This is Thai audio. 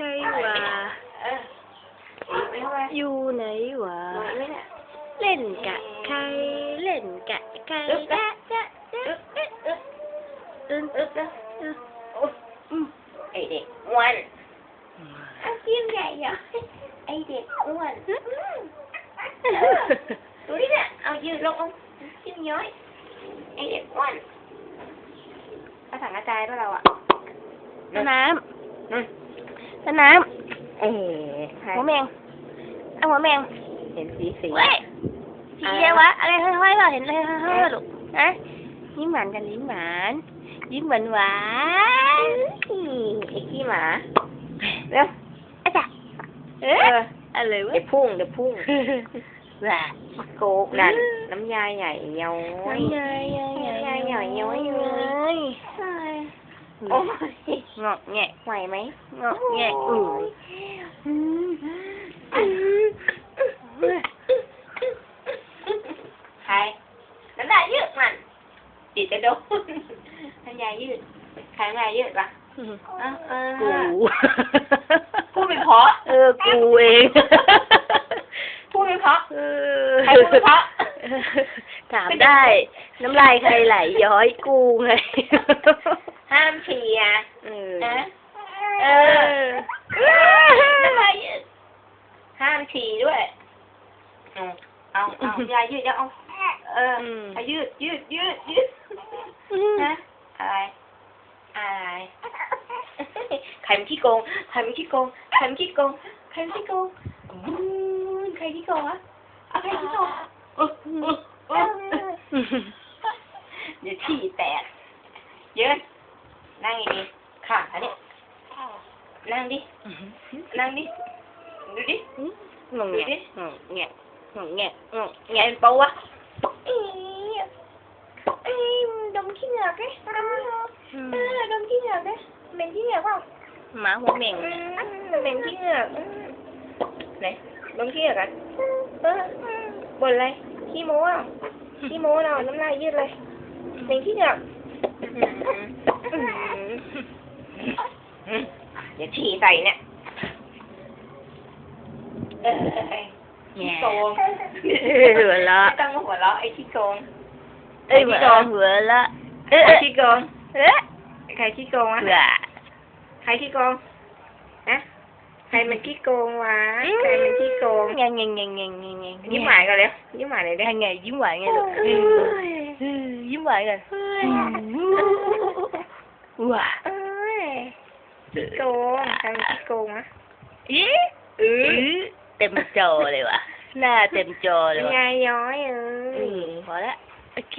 ใครวะเออไม่เข้าไปอยู่ไหนวะหน่อยไหมเนี่ยเล่นกะใครเล่นกะใค รอึ๊บจ๊ะจ๊ะจ๊ะอึ๊บอึ๊บอึ๊บอึ้งอึ๊บนะอึ้งโอ้อืมไอเด็กอ้วนเอาจิ้มใหญ่เหรอไอเด็กอ้วนอืมเออดูดิเนี่ยเอายืนลงเอาจิ้มย้อยไอเด็กอ้วนภาษากระจายป่ะเราอะน้ำน้นั่นำน้ำน้เอ๋ใครำหัวแมงเอาหัวแมงเห็นสีสีเว้ยสีเดียววะอะไรห้อยๆวะเห็นอะไรห้อยๆวะลูกฮะยิ้มหวานกันยิ้มหวานยิ้มหวานหวานไอ้ขี้หมาเร็วอาจารย์เอ๊เอะออะไรวะเดี๋ยวพุ่งเดี๋ยวพุ่งว่าโกกนั่นน้ำยาใหญ่ย้อยยายยายยายยายยายยายโอ้ย งอกแงะไหวไหมงอกแงะอือใครน้ำยายืดมันติดจะโดนน้ำยายืดใครน้ำยายืดปะอะเออกูพูดไม่เพราะเออกูเองพูดไม่เพราะเออใครพูดไม่เพราะถามได้ น้ำลายใครไหลย้อยกูไง ห้ามเชียร์ เออ นะ เอ เอ อ อน้ำลายยืดห้ามฉี่ด้วย เอาเอาเอาน้ำยายืดแล้วเอาเออเอายืดยืดยืดยืดนะอะไรอะไรใครมันขี้โกงใครมันขี้โกงใครมันขี้โกงใครมันขี้โกงบูนใครขี้โกงวะเอาใครขี้โกงอุ๊ยอุ๊ยอุ๊ยเดี๋ยวฉี่แตกเยินนั่งดีๆค่ะอันนี้นั่งดินั่งดิดูดิงงแงะงง แงะงงแงะงงแงะเป็นเปล่าวะอีเอ้ยดมขี้เหงือกดิดมขี้เหงือกเออดมขี้เหงือกดิเหม็นขี้เหงือกเปล่าหมาหัวเหม่งอืมเหม็นขี้เหงือกอืมไหนดมขี้เหงือกกันเออบ่นอะไรขี้โม้อะขี้โม้เราน้ำลายยืดเลยเหม็นขี้เหงือกอืมอืมอืมเดี๋ยวฉี่ใส่เนี่ย เออ แง่ขี้โกงหัวละไม่ต้องมาหัวเราะไอ้ขี้โกงเอ้ยหัวหัวละเอ้ใครยขี้โกงเอ้ยใครขี้โกงอะเบื่อใครขี้โกงนะใครมันขี้โกงวะใครมันขี้โกงแงงแงงแงงแงงแงงแงงยิ้มหวานกันเลยยิ้มหวานเลยเด้ไงไงยิ้มหวานไงลูกเออยิ้มหวานกันว้าเอ้ยขี้โกงใครมันขี้โกงอะอีเออ เต็มจอเลยว่ะ หน้าเต็มจอเลยเป็นว่ะไงย้อยเอ้อืยมพอละ โอเค